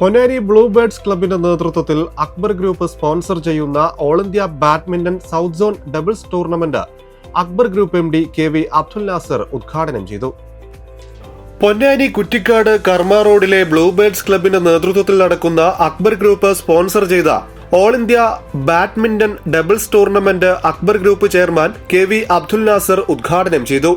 പൊന്നാരി blue birds ക്ലബിന്റെ നേതൃത്വത്തിൽ Akbar group sponsor ചെയ്യുന്ന all India badminton south zone doubles tournament Akbar group M D K V Abdul Nasar ഉദ്ഘാടനം ചെയ്തു. പൊന്നാനി കുറ്റിക്കാട് കർമ്മ റോഡിലെ ബ്ലൂ ബേർഡ്സ് ക്ലബിന്റെ നേതൃത്വത്തിൽ നടക്കുന്ന അക്ബർ ഗ്രൂപ്പ് സ്പോൺസർ ചെയ്ത all India badminton doubles tournament Akbar group chairman K V Abdul Nasar ഉദ്ഘാടനം ചെയ്തു.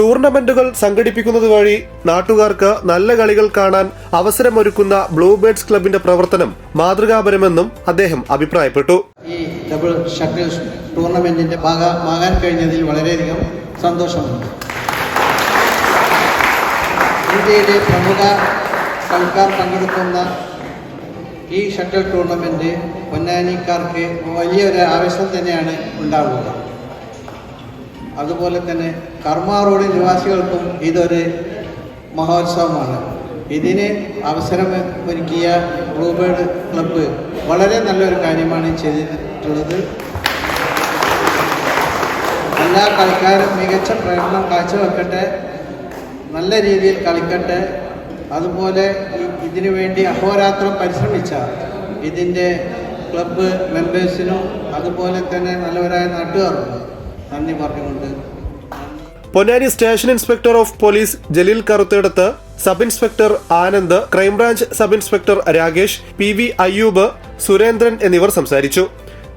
ടൂർണമെന്റുകൾ സംഘടിപ്പിക്കുന്നത് വഴി നാട്ടുകാർക്ക് നല്ല കളികൾ കാണാൻ അവസരമൊരുക്കുന്ന ബ്ലൂ ബേർഡ്സ് ക്ലബിന്റെ പ്രവർത്തനം മാതൃകാപരമെന്നും അദ്ദേഹം അഭിപ്രായപ്പെട്ടു. ഈ ഡബിൾ ഷട്ടിൽ ടൂർണമെന്റിന്റെ ഭാഗമാകാൻ കഴിഞ്ഞതിൽ വളരെയധികം സന്തോഷമുണ്ട്. ഇന്ത്യയിലെ പ്രമുഖ കളിക്കാർ പങ്കെടുക്കുന്ന ഈ ഷട്ടിൽ ടൂർണമെന്റ് പൊന്നാനിക്കാർക്ക് വലിയൊരു ആവേശം തന്നെയാണ് ഉണ്ടാവുക. അതുപോലെ തന്നെ കർമ്മ നിവാസികൾക്കും ഇതൊരു മഹോത്സവമാണ്. ഇതിന് അവസരം ഒരുക്കിയ ബ്ലൂബേർഡ് ക്ലബ്ബ് വളരെ നല്ലൊരു കാര്യമാണ് ചെയ്തിട്ടുള്ളത്. എല്ലാ കളിക്കാരും മികച്ച പ്രകടനം കാഴ്ചവെക്കട്ടെ നല്ല രീതിയിൽ കളിക്കട്ടെ. അതുപോലെ ഇതിനു വേണ്ടി അഹോരാത്രം പരിശ്രമിച്ച ഇതിന്റെ ക്ലബ്ബ് മെമ്പേഴ്സിനും അതുപോലെ തന്നെ നല്ലവരായ നാട്ടുകാർക്കും നന്ദി Ponnani station inspector of police Jaleel Karuthedath sub inspector Anand crime branch sub inspector Rakesh P V Ayyub Surendran എന്നിവർ സംസാരിച്ചു.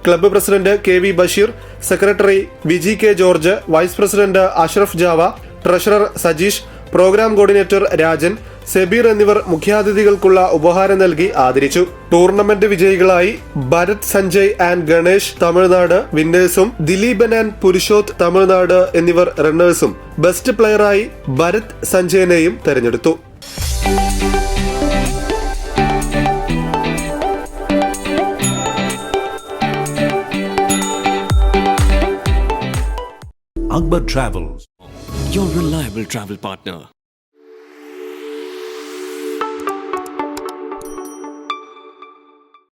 Club president K V Basheer secretary Viji K George vice president Ashraf Java treasurer Sajeesh program coordinator Rajan Sebeer എന്നിവർ മുഖ്യാതിഥികൾക്കുള്ള ഉപഹാരം നൽകി ആദരിച്ചു tournament വിജയികളായി Bharath Sanjay and Ganesh Tamil Nadu വിന്നേഴ്സും Dileepan and Purushoth Tamil Nadu എന്നിവർ റണ്ണേഴ്സും ബെസ്റ്റ് പ്ലെയറായി ഭരത് സഞ്ജയനെയും തെരഞ്ഞെടുത്തു Akbar Travels. your reliable travel partner.